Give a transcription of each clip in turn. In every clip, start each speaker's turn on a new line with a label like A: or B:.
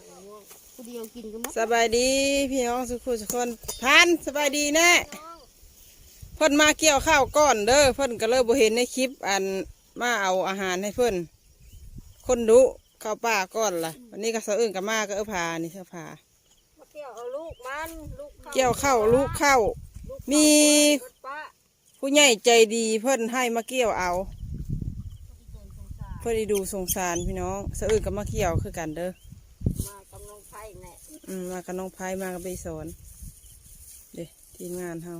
A: งมะม่วงผู้เดียวกินก็หมด
B: สบายดีพี่น้องสุขุสุกคนพันสบายดีแน่เพิ่นมาเกี่ยวข้าวก้อนเด้อเพิ่นก็เลยบ่เห็นในคลิปอันมาเอาอาหารให้เพิ่นคนดุข้าวป่าก้อนล่ะวันนี้ก็สะอื่นก็มาก็เออพานี่เสื้อผ้า
A: มาเกี่ยวเอาลูกมันลูก
B: เกี่ยวข้าวลูกข้าว
A: ลูก
B: มี
A: รถป้า
B: ผู้ใหญ่ใจดีเพิ่นให้มาเกี่ยวเอา เพื่อได้ดูสงสารพี่น้องสะอื่นก็มาเกี่ยวคือกันเด้อ
A: มากำลังไผ่แน่
B: อืมมากับน้องไพ่มากับใบสอนเด้ทีมงานเฮา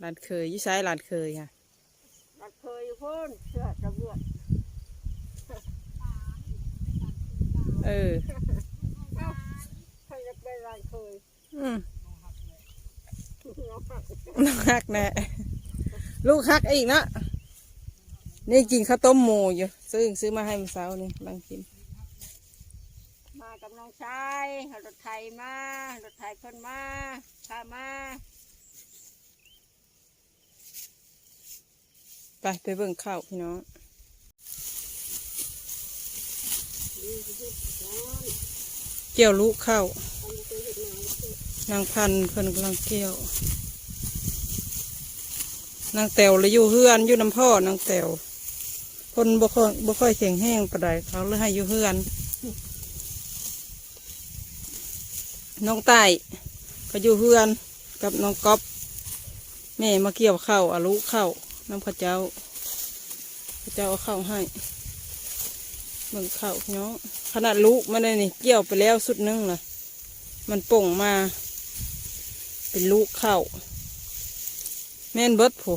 B: หลานเคยอยิ่ใช้หลานเคยค่ะ
A: รัดเคยอยู่พุ่นเชื่อจะเบื่อ
B: เออ
A: ใครจะเป็นรัดเคย
B: อืม
A: น้องหัก
B: น้องฮักแน่ลูกฮักอีกเนาะนี่กินข้าวต้มหมูอยู่ ซื้อซื้อมาให้มื้อเช้านี่กำลังกิน
A: มากับ น้องชายเอารถไถมารถไถเพิ่นมาพามา
B: ไปไปเบิ่งข้าวพี่น้องเกี่ยวลูกข้าวนางพันเพิ่นกำลังเกี่ยวนางแตวเลยอยู่เฮือนอยู่น้ำพ่อนางแตวคนบ่ค่อยบ่ค่อยแข็งแห้งปานใดเขาเลยให้อยู่เฮือน น้องไต้ก็อยู่เฮือนกับน้องก๊อฟแม่มาเกี่ยวข้าวอาลุข้าวน้ำข้าเจ้าข้าเจ้าเอาข้าวให้เบิ่งข้าวพี่น้องขนาดลูกมันเลยนี่เกี่ยวไปแล้วสุดหนึงเล่ะมันป่งมา เป็นลูกข้าวแม่นเบิดผู้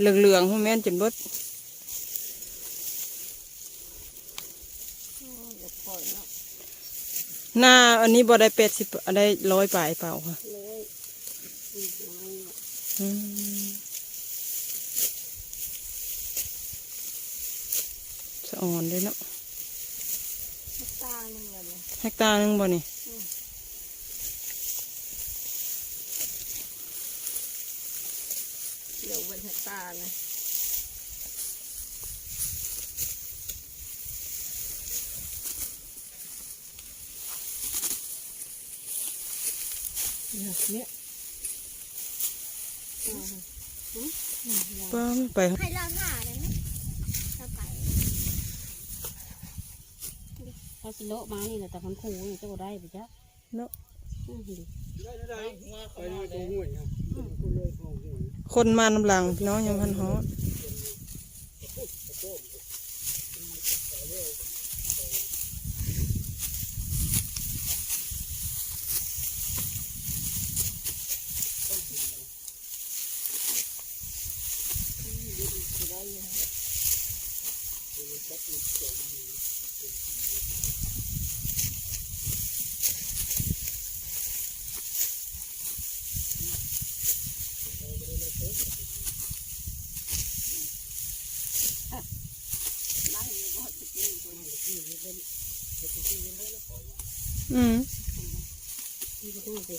B: เหลืองๆผู้แม่นจนเบิด
A: เดี๋ยวปล่อยเนาะ
B: หน้าอันนี้บ่ได้แปดสิบได้ร้อยปลายเปล่าค่ะ
A: ร้อยเนาะ
B: อืมสะอ่อนเลยเนาะ
A: ตาหนึ่งเลย
B: แฮกตาหนึ่งบ่นี่
A: เดี๋ยวเป็นเฮกตาร์นะ เนี่ย
B: ป้าไม่ไป
C: ให้เราหาได้ไหมเราไป
A: ถ้าสิโลมานี่แหละแต่พันคูนี่จะบ่ได้ไปจ้ะ
B: เนาะคนมาน้ำหลังพี่น้องยังพันฮอด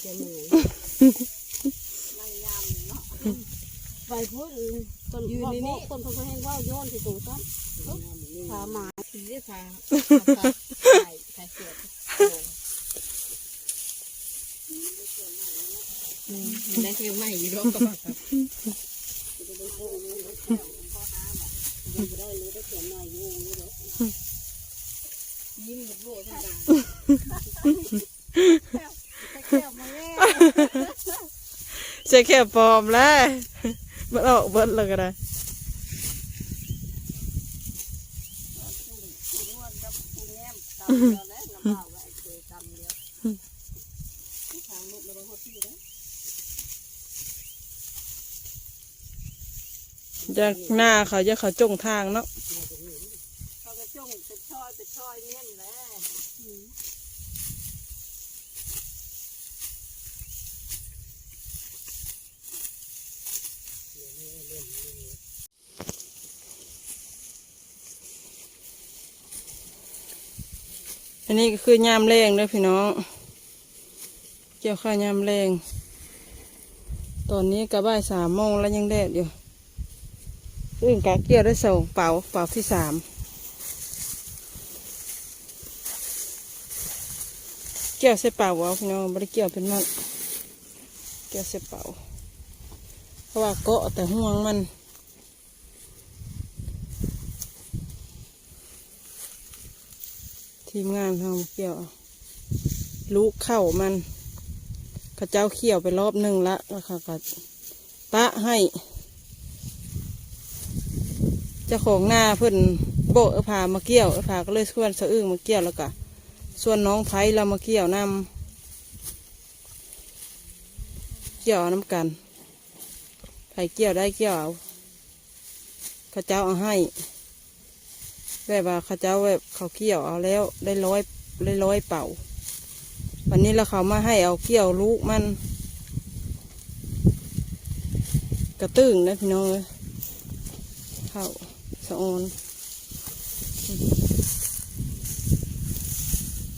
A: แค่หมูนั่งยามเนาะไปพูดต้นยืนนี่นี่ต้นพะแห้งว่าโยนที่ตูซ้ำพาหมาสิได้พาใส่ใส่เสื้อได้เที่ยวใหม่อยู่รอบกับยิ้มกับโบธรรมดา แก้วมาแล้
B: ใช่แค่ปลอมแล้วมันออกเบิดเลยก็ได้
A: วกับปูแง้มตำเดียวแล้วน้ำเปล่าไว้เคยตำเดียวทางลูกเราเขาที่แล้ว
B: จากหน้าเขาจะเขาจงทางเนาะ
A: เขาก็จ้องเป็นช่อยเป็นช่อยเมี่ยนแหละ
B: อันนี้ก็คือยามแรงเด้อพี่น้อง เกี่ยวข้าวยามแรง ตอนนี้ก็บ่ายสามโมงแล้วยังแดดอยู่อื่นกะเกี่ยวได้สองเป่าเป่าที่สามเกี่ยวใส่เป่าเอาพี่น้องไม่ได้เกี่ยวเป็นมันเกี่ยวใส่เป่าเพราะว่าเกาะแต่ห่วงมัน ทีมงานทำเกี่ยวลูกเข้ามันเข้าเจ้าเขี่ยวไปรอบหนึ่งละแล้วเขาก็ตะให้เจ้าของหน้าเพิ่นโบกเออพามาเกี่ยวเออพาก็เลยชวนสะอึ้งมาเกี่ยวแล้วก็ส่วนน้องไผ่เรามาเกี่ยวนำเกี่ยวน้ำกันไผ่เกี่ยวได้เกี่ยวเอาเข้าเจ้าเอาให้ แบบว่าเขาเจ้าแบบเขาเกี่ยวเอาแล้วได้ร้อยได้ร้อยเป่า วันนี้เราเขามาให้เอาเกี่ยวลูกมัน กระตึงนะพี่น้องเอ้ยเข้าสะออน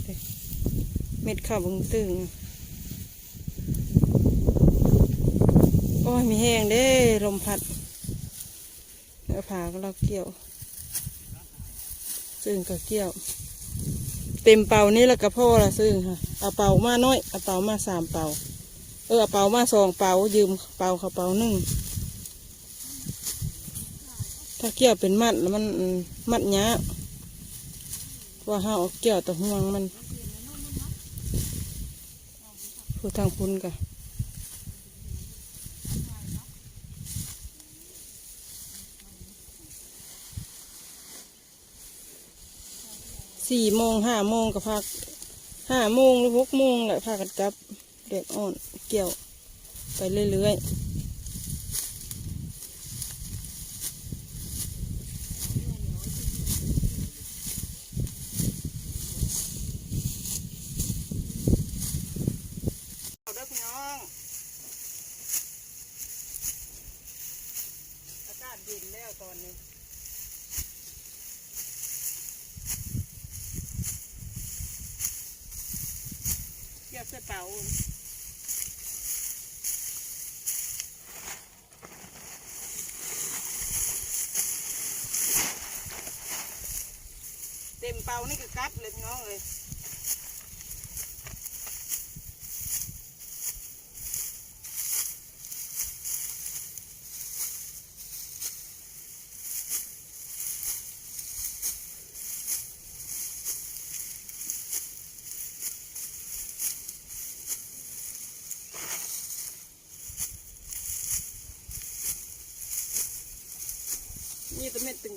B: เอ้ยเม็ดข้าวบึงตึงโอ้ยมีแห้งเด้ลมพัดเนื้อผาก็เราเกี่ยว ซึ่งก็เกี่ยว เต็มเป่านี่แล้วก็พ่อละซึ่งค่ะเอาเป่ามาน้อยเอาเป่ามาสามเป่าเออเอาเป่ามาสองเป่ายืมเป่าเขาเป่าหนึ่งถ้าเกี่ยวเป็นมัดแล้วมันมัดยากเพราะว่าห้าเอาเกี่ยวแต่ห่วงมันผู้ทางพุนกะ สี่โมงห้าโมงก็พักห้าโมงหรือหกโมงแหละพากันกลับเด็กอ่อนเกี่ยวไปเรื่อยๆเอาเด้อพี่น้องอากาศเย็นแล้วตอนนี้ เกี่ยวใส่เป๋าเต็มเป่านี่ก็กลับเลยพี่น้องเลย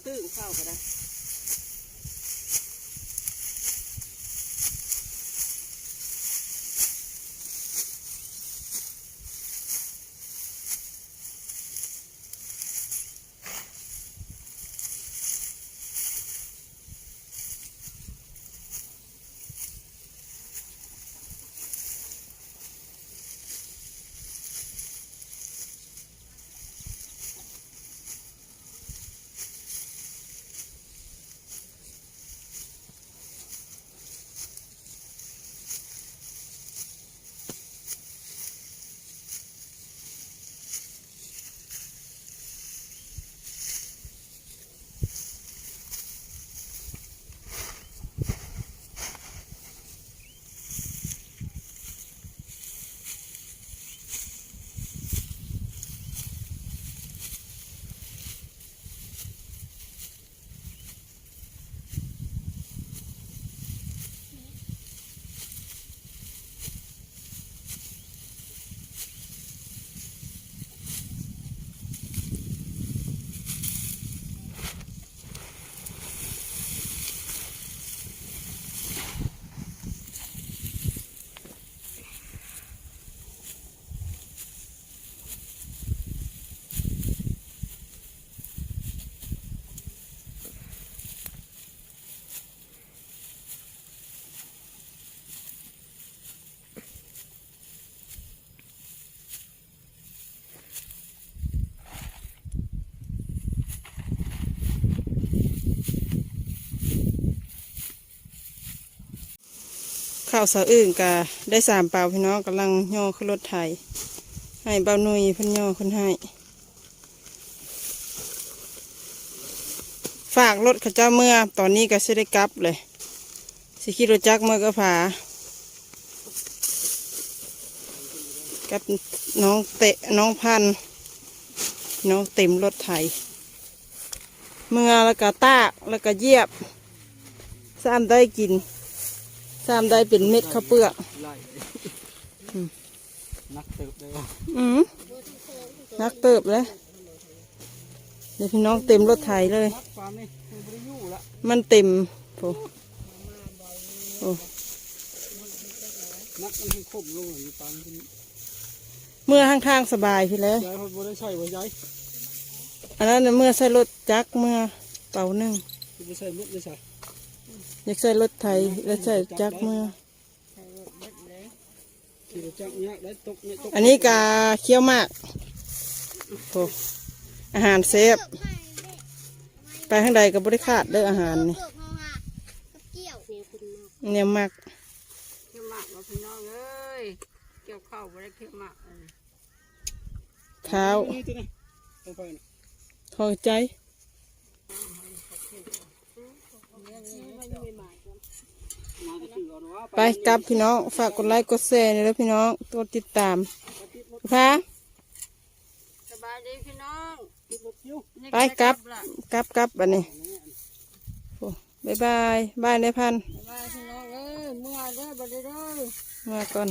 B: ตึงๆเข้าก็ได้ ข้าวสะอึ่งกะได้สามเปล่าพี่น้องกำลังย่อขึ้นรถไถให้เบาหนุยพิ่นย่อขึ้นให้ ฝากรถข้าเจ้าเมื่อตอนนี้ก็สิได้กลับเลยสิขี่รถจักรเมื่อก็ผากับน้องเตะน้องพันน้องเต็มรถไถเมื่อแล้วก็ตากแล้วก็เยียบสามได้กิน สามได้เป็นเม็ดข้าวเปลือก
D: ไล่นักเติบได้บ่
B: อืมนักเติบเลยเดี๋ยวพี่น้องเต็มรถไถเลย
D: นักฟาร์มนี่มันบ่ได้อยู่ละ
B: มันเต็มโอ้โอ้
D: นักมันให้ครบลงอยู่ตามที่
B: เมื่อข้างๆสบายพี่แล้ว
D: ยายเพิ่นบ่ได้ใช้บ่ยาย
B: อันนั้นน่ะเมื่อใส่รถจักรเมื่อเป่าหนึ่ง
D: คือบ่ใช้หมดเลยใช่
B: อยากใส่รถไถแล้วใส่จักรเมื่อ
D: ที่จักยากได้ตกเนี่ยตก
B: อันนี้กาเคี้ยวมากโอ้อาหารเซฟไปข้างใดก็บริขาดเด้ออาหารนี่
C: เกิดมาหากับเกี่ยว
A: เนี่ยคุณมาก
B: เนี่ยมาก
A: เขี้ยวหมากเราพี่น้องเอ้ยเกี่ยวข้าวบ่ได้เขี้ยวหมากอันนี้
B: ข้าว
D: นี่ตัวนี้ต้องไปนะ
B: พอใจ
D: มาจะถือเอาเนาะ
B: ไปกลับพี่น้อง ฝากกดไลค์กดแชร์นี่แล้วพี่น้องกดติดตามพา
A: สบายดีพี่น้อง
D: ติดรถคิว
A: นี่
B: ไปกลับ
A: ล่ะ
B: กลับกลับบันนี้โอ้บายบายบายในพัน
A: สบายพี่น้องเอ้ยเมื่อเด้อบ่ได้เด้อ
B: มาก่อน